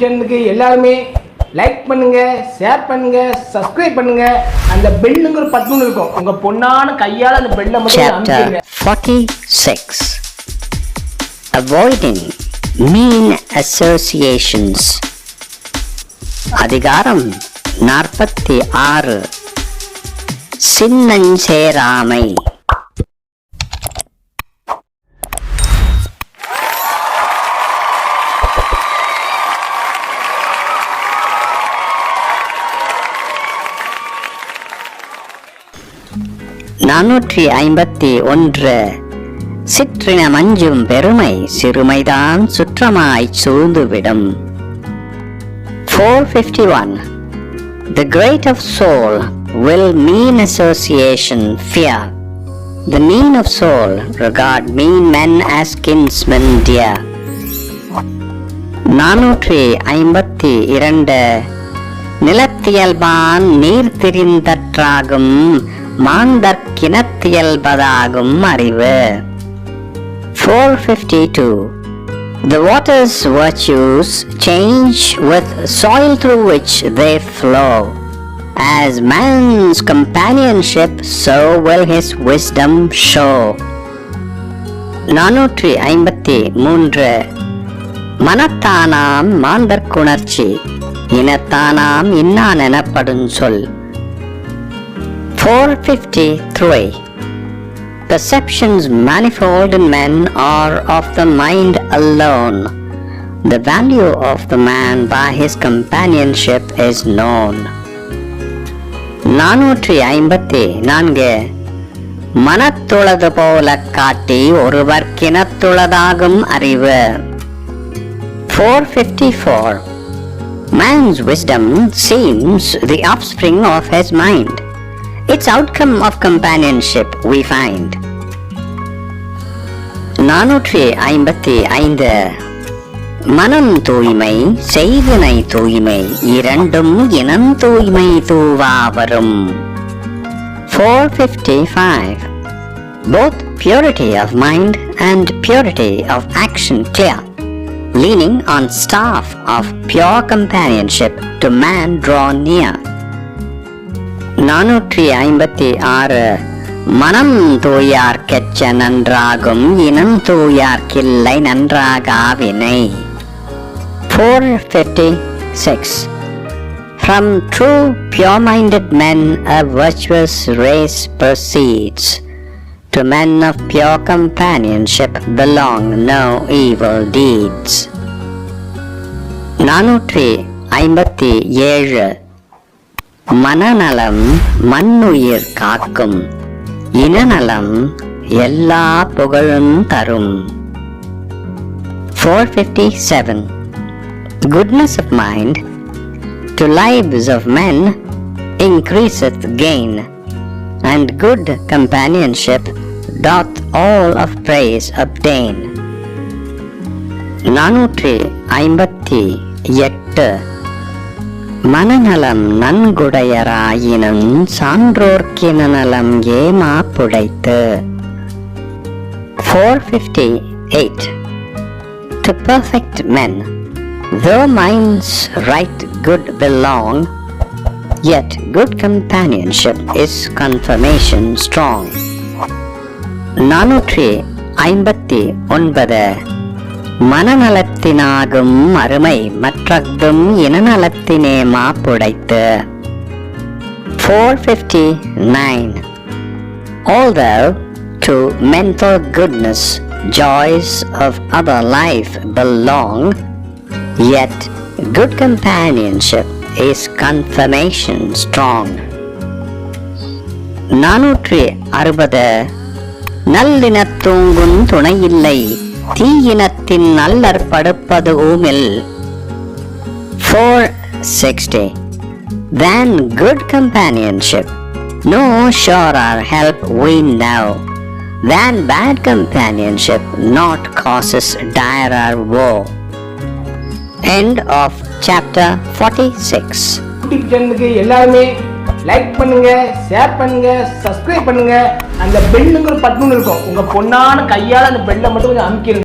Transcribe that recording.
சேனலுக்கு எல்லாருமே லைக் பண்ணுங்க ஷேர் பண்ணுங்க சப்ஸ்கிரைப் பண்ணுங்க. அந்த பெல்லுங்கிற பட்டன் இருக்கும். உங்க பொண்ணான கையால அந்த பெல்லை மட்டும் அமைச்சிருங்க Chapter 46 Avoiding Mean Associations. அதிகாரம் நாற்பத்தி ஆறு. சின்னஞ்சேராமை நானூற்றி ஐம்பத்தி ஒன்று சிற்றின மஞ்சும் பெருமை சிறுமைதான் சுற்றமாய் சூழ்ந்துவிடும் four fifty one The great of soul will mean association fear. The mean of soul regard mean men as kinsmen dear. நானூற்றி ஐம்பத்தி இரண்டு நிலத்தியல்பான் நீர் திரிந்தற்றாகும் மாந்தற்கினத்தியல்பதாகும் அறிவு 452 The water's virtues change with soil through which they flow. As man's companionship, so will his wisdom show. நானூற்றி ஐம்பத்தி மூன்று மனத்தானாம் மாந்தர்க்குணர்ச்சி இனத்தானாம் இன்னான் எனப்படும் சொல் 453 Perceptions manifold in men are of the mind alone. The value of the man by his companionship is known. நானூற்றி ஐம்பத்தி நான்கு மனத்துளது போல காட்டி ஒருவர் கிணத்துளதாகும் அறிவு 454 Man's wisdom seems the offspring of his mind. Its outcome of companionship we find. நானூற்றி ஐம்பத்தி ஐந்து மனம் தூய்மை செய்வினை தூய்மை இரண்டும் இனம் தூய்மை தூவா வரும் four fifty five both purity of mind and purity of action clear, leaning on staff of pure companionship to man draw near. நானூற்றி ஐம்பத்தி ஆறு மனம் தூயார் கெச்ச நன்றாகும் இனம் தூயார்க்கில்லை நன்றாகாவினை four fifty six From true pure-minded men a virtuous race proceeds. To men of pure companionship belong no evil deeds. நானூற்றி ஐம்பத்தி ஏழு மனநலம் மண்ணுயிர் காக்கும் இனநலம் எல்லா புகழும் தரும் 457 Goodness of mind to lives of men increaseth gain, and good companionship doth all of praise obtain. நானூற்றி ஐம்பத்தி எட்டு மனநலம் நன்குடையராயினும் சான்றோர்க்கின நலம் ஏமா புடைத்து four fifty eight to perfect men the minds right good belong Yet good companionship is confirmation strong. நானூற்றி ஐம்பத்தி ஒன்பது மனநலத்தினாகும் அருமை மற்றதும் இனநலத்தினே மாப்புடைத்து four fifty nine Although to mental goodness joys of other life belong, yet good companionship is confirmation strong. நானூற்றி அறுபது நல்லினத்தூங்குன் துணையில்லை தீயினத்தின் நல்லற் படுப்பது ஊமில் four sixty than good companionship. No surer help we know than bad companionship not causes direr woe. End of chapter 46. YouTube சேனலுக்கு எல்லாருமே like பண்ணுங்க ஷேர் பண்ணுங்க சப்ஸ்கிரைப் பண்ணுங்க அந்த பெல்லுங்கிற பட்டன் இருக்கும் உங்க பொண்ணான கையால அந்த பெல்லை மட்டும் கொஞ்சம் அமுக்கிடுங்க